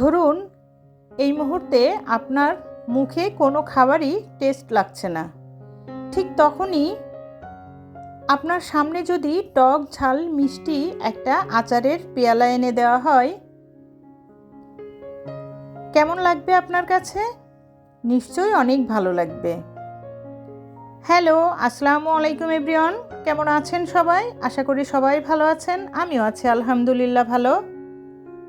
ধরুন, এই মুহূর্তে আপনার মুখে কোনো খাবারই টেস্ট লাগছে না। ঠিক তখনই আপনার সামনে যদি টক ঝাল মিষ্টি একটা আচারের পেয়ালা এনে দেওয়া হয়, কেমন লাগবে আপনার কাছে? নিশ্চয়ই অনেক ভালো লাগবে। হ্যালো, আসসালামু আলাইকুম এভরিওয়ান, কেমন আছেন সবাই? আশা করি সবাই ভালো আছেন, আমিও আছি আলহামদুলিল্লাহ ভালো।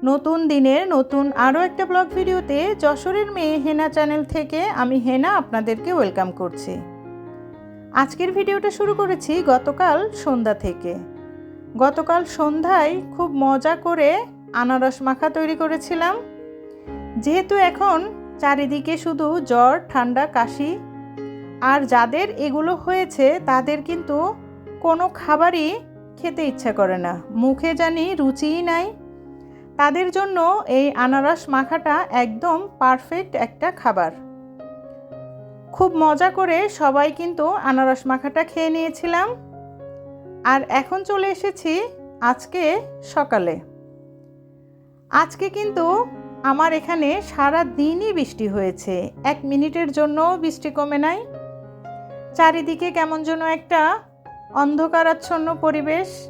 নতুন দিনের নতুন আরও একটা ব্লগ ভিডিওতে যশোরের মেয়ে হেনা চ্যানেল থেকে আমি হেনা আপনাদেরকে ওয়েলকাম করছি। আজকের ভিডিওটা শুরু করেছি গতকাল সন্ধ্যা থেকে। গতকাল সন্ধ্যায় খুব মজা করে আনারস মাখা তৈরি করেছিলাম। যেহেতু এখন চারিদিকে শুধু জ্বর, ঠান্ডা, কাশি, আর যাদের এগুলো হয়েছে তাদের কিন্তু কোনো খাবারই খেতে ইচ্ছা করে না। মুখে জানি রুচিই নাই তাদের জন্য এই আনারস মাখাটা একদম পারফেক্ট একটা খাবার। খুব মজা করে সবাই কিন্তু আনারস মাখাটা খেয়ে নিয়েছিলাম। আর এখন চলে এসেছি আজকে সকালে। আজকে কিন্তু আমার এখানে সারা দিনই বৃষ্টি হয়েছে। এক মিনিটের জন্য বৃষ্টি কমে নাই। চারিদিকে কেমন যেন একটা অন্ধকারাচ্ছন্ন পরিবেশ।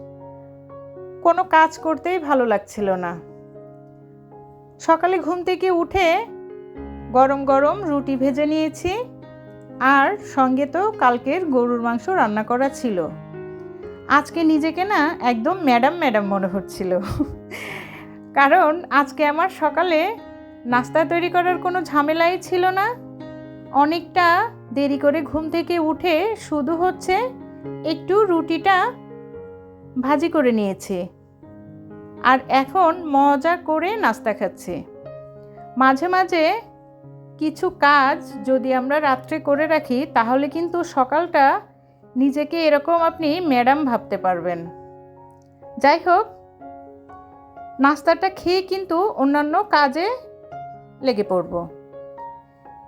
কোনো কাজ করতেই ভালো লাগছিল না। সকালে ঘুম থেকে উঠে গরম গরম রুটি ভেজে নিয়েছি। আর সঙ্গে তো কালকের গরুর মাংস রান্না করা ছিল। আজকে নিজেকে না একদম ম্যাডাম ম্যাডাম মনে হচ্ছিল। কারণ আজকে আমার সকালে নাস্তা তৈরি করার কোনো ঝামেলাই ছিল না। অনেকটা দেরি করে ঘুম থেকে উঠে শুধু হচ্ছে একটু রুটিটা ভাজি করে নিয়েছি। আর এখন মজা করে নাস্তা খাচ্ছি। মাঝে মাঝে কিছু কাজ যদি আমরা রাত্রে করে রাখি, তাহলে কিন্তু সকালটা নিজেকে এরকম আপনি ম্যাডাম ভাবতে পারবেন। যাই হোক, নাস্তাটা খেয়ে কিন্তু অন্যান্য কাজে লেগে পড়ব।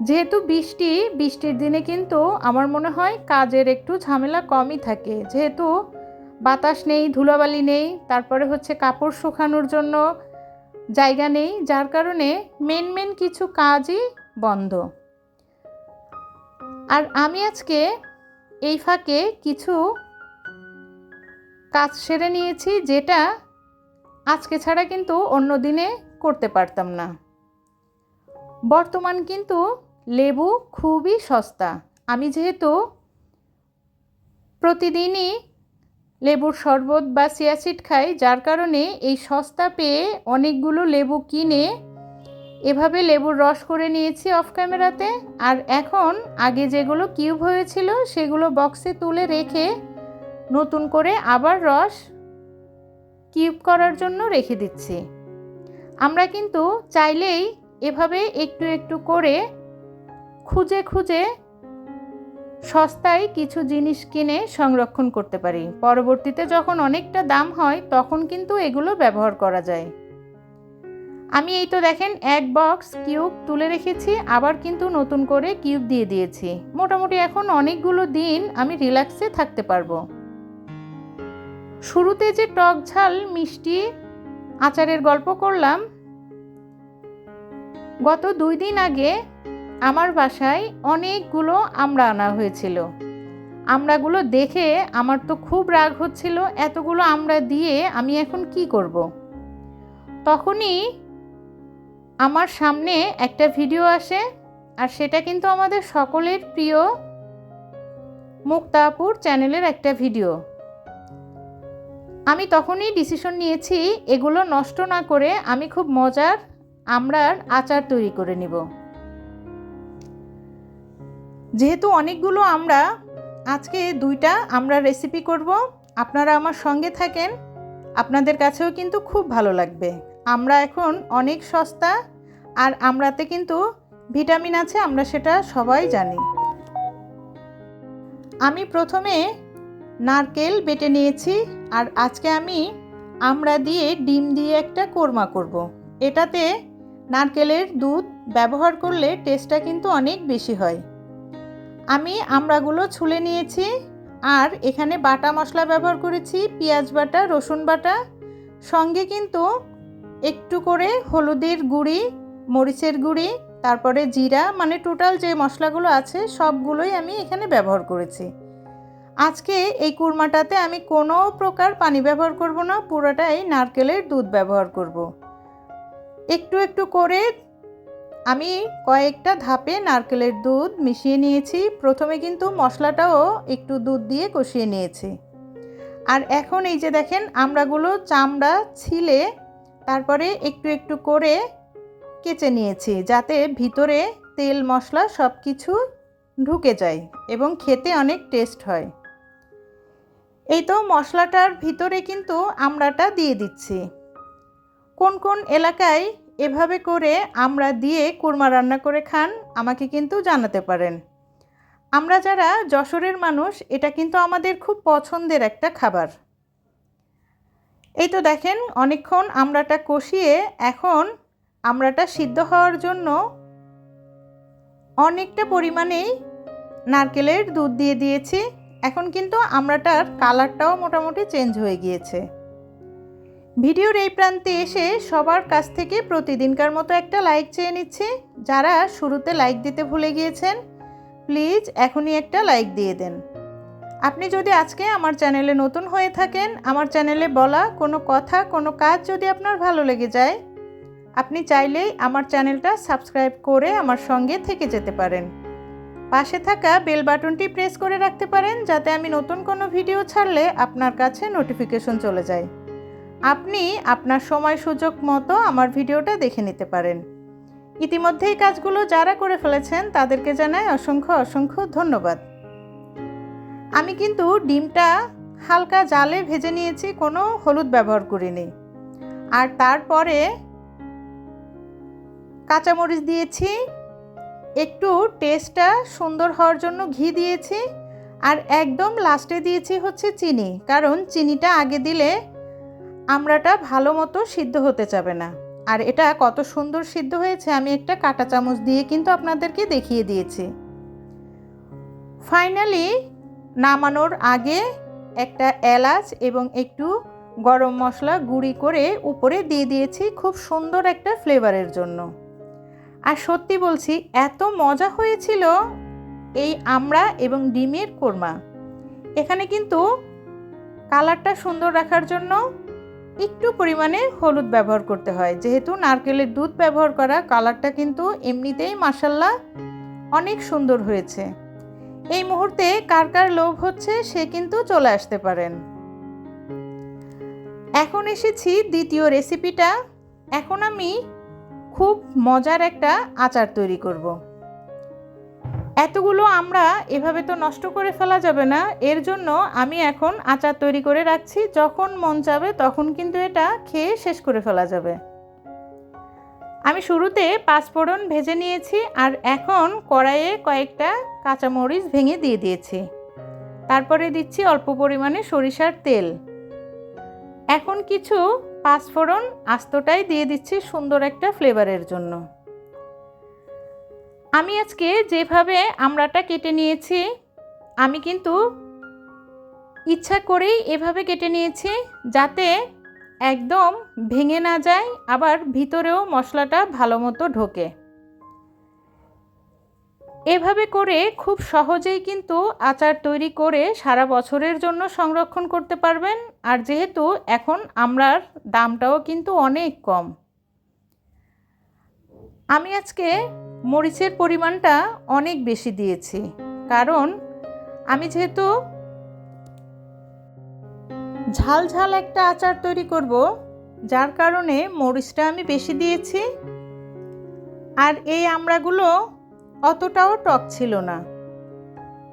যেহেতু বৃষ্টি, বৃষ্টির দিনে কিন্তু আমার মনে হয় কাজের একটু ঝামেলা কমই থাকে। যেহেতু বাতাস নেই, ধুলাবালি নেই, তারপরে হচ্ছে কাপড় শুকানোর জন্য জায়গা নেই, যার কারণে মেন মেন কিছু কাজই বন্ধ। আর আমি আজকে এই ফাঁকে কিছু কাজ সেরে নিয়েছি যেটা আজকে ছাড়া কিন্তু অন্য দিনে করতে পারতাম না। বর্তমান কিন্তু লেবু খুবই সস্তা। আমি যেহেতু প্রতিদিনই লেবুর শরবত বা সিয়াসিড খাই, যার কারণে এই সস্তা পেয়ে অনেকগুলো লেবু কিনে এভাবে লেবুর রস করে নিয়েছি অফ ক্যামেরাতে। আর এখন আগে যেগুলো কিউব হয়েছিল, সেগুলো বক্সে তুলে রেখে নতুন করে আবার রস কিউব করার জন্য রেখে দিচ্ছি। আমরা কিন্তু চাইলেই এভাবে একটু একটু করে খুঁজে খুঁজে সস্তায় কিছু জিনিস কিনে সংরক্ষণ করতে পারি। পরবর্তীতে যখন অনেকটা দাম হয়, তখন কিন্তু এগুলো ব্যবহার করা যায়। আমি এই তো দেখেন, এক বক্স কিউব তুলে রেখেছি, আবার কিন্তু নতুন করে কিউব দিয়ে দিয়েছি। মোটামুটি এখন অনেকগুলো দিন আমি রিল্যাক্সে থাকতে পারব। শুরুতে যে টক ঝাল, মিষ্টি আচারের গল্প করলাম, গত দুই দিন আগে আমার বাসায় অনেকগুলো আমড়া আনা হয়েছিল। আমড়াগুলো দেখে আমার তো খুব রাগ হচ্ছিল, এতগুলো আমড়া দিয়ে আমি এখন কি করব। তখনই আমার সামনে একটা ভিডিও আসে আর সেটা কিন্তু আমাদের সকলের প্রিয় মুক্তাপুর চ্যানেলের একটা ভিডিও। আমি তখনই ডিসিশন নিয়েছি, এগুলো নষ্ট না করে আমি খুব মজার আমরার আচার তৈরি করে নিব। যেহেতু অনেকগুলো আমরা, আজকে দুইটা আমরা রেসিপি করব। আপনারা আমার সঙ্গে থাকেন। আপনাদের কাছেও কিন্তু খুব ভালো লাগবে। আমরা এখন অনেক সস্তা আর আমরাতে কিন্তু ভিটামিন আছে, আমরা সেটা সবাই জানি। আমি প্রথমে নারকেল বেটে নিয়েছি আর আজকে আমি আমড়া দিয়ে ডিম দিয়ে একটা কোরমা করব। এটাতে নারকেলের দুধ ব্যবহার করলে টেস্টটা কিন্তু অনেক বেশি হয়। আমি আমড়াগুলো ছুলে নিয়েছি আর এখানে বাটা মশলা ব্যবহার করেছি, পেঁয়াজ বাটা, রসুন বাটা সঙ্গে কিন্তু একটু করে হলুদের গুঁড়ি, মরিচের গুঁড়ি, তারপরে জিরা মানে টোটাল যে মশলাগুলো আছে সবগুলোই আমি এখানে ব্যবহার করেছি আজকে এই কুরমাটাতে আমি কোনো প্রকার পানি ব্যবহার করব না, পুরোটাই নারকেলের দুধ ব্যবহার করব। একটু একটু করে আমি কয়েকটা ধাপে নারকেলের দুধ মিশিয়ে নিয়েছি। প্রথমে কিন্তু মশলাটাও একটু দুধ দিয়ে কষিয়ে নিয়েছি। আর এখন এই যে দেখেন, আমড়াগুলো চামড়া ছিলে, তারপরে একটু একটু করে কেচে নিয়েছি যাতে ভিতরে তেল, মশলা সব কিছু ঢুকে যায় এবং খেতে অনেক টেস্ট হয়। এই তো মশলাটার ভিতরে কিন্তু আমড়াটা দিয়ে দিচ্ছি। কোন কোন এলাকায় এভাবে করে আমরা দিয়ে কুরমা রান্না করে খান, আমাকে কিন্তু জানাতে পারেন। আমরা যারা যশোরের মানুষ, এটা কিন্তু আমাদের খুব পছন্দের একটা খাবার। এই তো দেখেন, অনেকক্ষণ আমড়াটা কষিয়ে এখন আমড়াটা সিদ্ধ হওয়ার জন্য অনেকটা পরিমাণেই নারকেলের দুধ দিয়ে দিয়েছি। এখন কিন্তু আমড়াটার কালারটাও মোটামুটি চেঞ্জ হয়ে গিয়েছে। ভিডিওর এই প্রান্তে এসে সবার কাছ থেকে প্রতিদিনকার মতো একটা লাইক চেয়ে নিচ্ছি। যারা শুরুতে লাইক দিতে ভুলে গিয়েছেন, প্লিজ এখনই একটা লাইক দিয়ে দেন। আপনি যদি আজকে আমার চ্যানেলে নতুন হয়ে থাকেন, আমার চ্যানেলে বলা কোনো কথা, কোনো কাজ যদি আপনার ভালো লেগে যায়, আপনি চাইলেই আমার চ্যানেলটা সাবস্ক্রাইব করে আমার সঙ্গে থেকে যেতে পারেন। পাশে থাকা বেল বাটনটি প্রেস করে রাখতে পারেন, যাতে আমি নতুন কোনো ভিডিও ছাড়লে আপনার কাছে নোটিফিকেশন চলে যায়। আপনি আপনার সময় সুযোগ মতো আমার ভিডিওটা দেখে নিতে পারেন। ইতিমধ্যেই কাজগুলো যারা করে ফেলেছেন, তাদেরকে জানাই অসংখ্য অসংখ্য ধন্যবাদ। আমি কিন্তু ডিমটা হালকা জালে ভেজে নিয়েছি, কোনো হলুদ ব্যবহার করিনি। আর তারপরে কাঁচামরিচ দিয়েছি, একটু টেস্টটা সুন্দর হওয়ার জন্য ঘি দিয়েছি, আর একদম লাস্টে দিয়েছি হচ্ছে চিনি, কারণ চিনিটা আগে দিলে আমড়াটা ভালো মতো সিদ্ধ হতে যাবে না। আর এটা কত সুন্দর সিদ্ধ হয়েছে, আমি একটা কাঁটা চামচ দিয়ে কিন্তু আপনাদেরকে দেখিয়ে দিয়েছি। ফাইনালি নামানোর আগে একটা এলাচ এবং একটু গরম মশলা গুঁড়ি করে উপরে দিয়ে দিয়েছি খুব সুন্দর একটা ফ্লেভারের জন্য। আর সত্যি বলছি, এত মজা হয়েছিল এই আমড়া এবং ডিমের কোরমা। এখানে কিন্তু কালারটা সুন্দর রাখার জন্য একটু পরিমাণে হলুদ ব্যবহার করতে হয়। যেহেতু নারকেলের দুধ ব্যবহার করা, কালারটা কিন্তু এমনিতেই মাসাল্লা অনেক সুন্দর হয়েছে। এই মুহূর্তে কার কার লোভ হচ্ছে সে কিন্তু চলে আসতে পারেন। এখন এসেছি দ্বিতীয় রেসিপিটা এখন আমি খুব মজার একটা আচার তৈরি করব। এতগুলো আমরা এভাবে তো নষ্ট করে ফেলা যাবে না। এর জন্য আমি এখন আচার তৈরি করে রাখছি। যখন মন চাবে তখন কিন্তু এটা খেয়ে শেষ করে ফেলা যাবে। আমি শুরুতে পাঁচফোড়ন ভেজে নিয়েছি আর এখন কড়াইয়ে কয়েকটা কাঁচামরিচ ভেঙে দিয়ে দিয়েছি। তারপরে দিচ্ছি অল্প পরিমাণে সরিষার তেল। এখন কিছু পাঁচফোড়ন আস্তটাই দিয়ে দিচ্ছি সুন্দর একটা ফ্লেভারের জন্য। আমি আজকে যেভাবে আমড়াটা কেটে নিয়েছি, আমি কিন্তু ইচ্ছা করেই এভাবে কেটে নিয়েছি যাতে একদম ভেঙে না যায়, আবার ভিতরেও মশলাটা ভালো মতো ঢোকে। এভাবে করে খুব সহজেই কিন্তু আচার তৈরি করে সারা বছরের জন্য সংরক্ষণ করতে পারবেন, আর যেহেতু এখন আমরার দামটাও কিন্তু অনেক কম। আমি আজকে মরিচের পরিমাণটা অনেক বেশি দিয়েছি। কারণ আমি যেহেতু ঝাল ঝাল একটা আচার তৈরি করব, যার কারণে মরিচটা আমি বেশি দিয়েছি। আর এই আমড়াগুলো অতটাও টক ছিল না।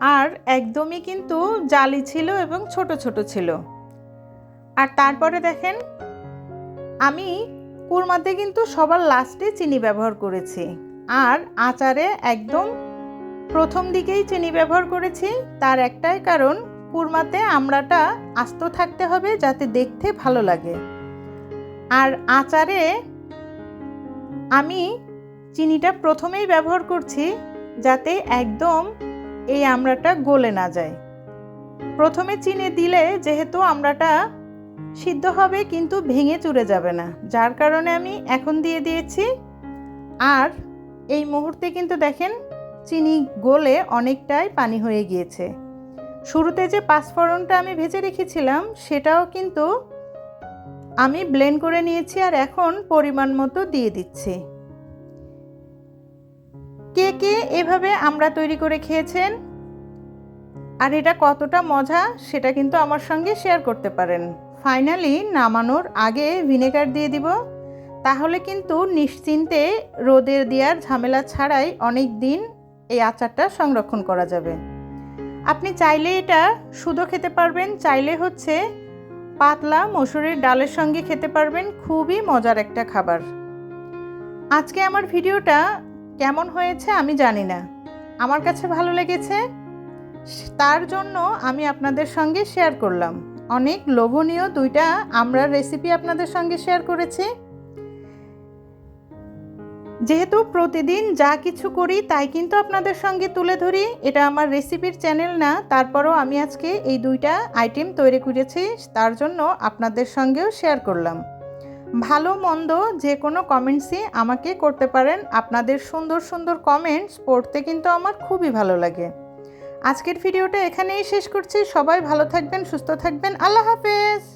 আর একদমই কিন্তু জালি ছিল এবং ছোট ছোট ছিল। আর তারপরে দেখেন, আমি কুরমাতে কিন্তু সবার লাস্টে চিনি ব্যবহার করেছি। আর আচারে একদম প্রথম দিকেই চিনি ব্যবহার করেছি। তার একটাই কারণ, কুরমাতে আমড়াটা আস্ত থাকতে হবে যাতে দেখতে ভালো লাগে। আর আচারে আমি চিনিটা প্রথমেই ব্যবহার করছি যাতে একদম এই আমড়াটা গলে না যায়। প্রথমে চিনি দিলে যেহেতু আমড়াটা সিদ্ধ হবে কিন্তু ভেঙে চুরে যাবে না। যার কারণে আমি এখন দিয়ে দিয়েছি। আর এই মুহূর্তে কিন্তু দেখেন চিনি গলে অনেকটাই পানি হয়ে গিয়েছে। শুরুতে যে পাঁচফোড়নটা আমি ভেজে রেখেছিলাম, সেটাও কিন্তু আমি ব্লেন্ড করে নিয়েছি আর এখন পরিমাণ মতো দিয়ে দিচ্ছি। কে কে এভাবে আমরা তৈরি করে খেয়েছেন? আর এটা কতটা মজা, সেটা কিন্তু আমার সঙ্গে শেয়ার করতে পারেন। ফাইনালি নামানোর আগে ভিনেগার দিয়ে দিব। তাহলে কিন্তু নিশ্চিন্তে রোদের দেওয়ার ঝামেলা ছাড়াই অনেক দিন এই আচারটা সংরক্ষণ করা যাবে। আপনি চাইলে এটা শুধু খেতে পারবেন, চাইলে হচ্ছে পাতলা মসুরের ডালের সঙ্গে খেতে পারবেন, খুবই মজার একটা খাবার। আজকে আমার ভিডিওটা কেমন হয়েছে আমি জানি না। আমার কাছে ভালো লেগেছে, তার জন্য আমি আপনাদের সঙ্গে শেয়ার করলাম। অনেক লোভনীয় দুইটা আমরা রেসিপি আপনাদের সঙ্গে শেয়ার করেছি। যেহেতু প্রতিদিন যা কিছু করি তাই কিন্তু আপনাদের সঙ্গে তুলে ধরি। এটা আমার রেসিপির চ্যানেল না, তারপরও আমি আজকে এই দুইটা আইটেম তৈরি করেছি, তার জন্য আপনাদের সঙ্গেও শেয়ার করলাম। ভালো, মন্দ যে কোনো কমেন্টসই আমাকে করতে পারেন। আপনাদের সুন্দর সুন্দর কমেন্টস পড়তে কিন্তু আমার খুবই ভালো লাগে। আজকের ভিডিওটা এখানেই শেষ করছি। সবাই ভালো থাকবেন, সুস্থ থাকবেন। আল্লাহ হাফেজ!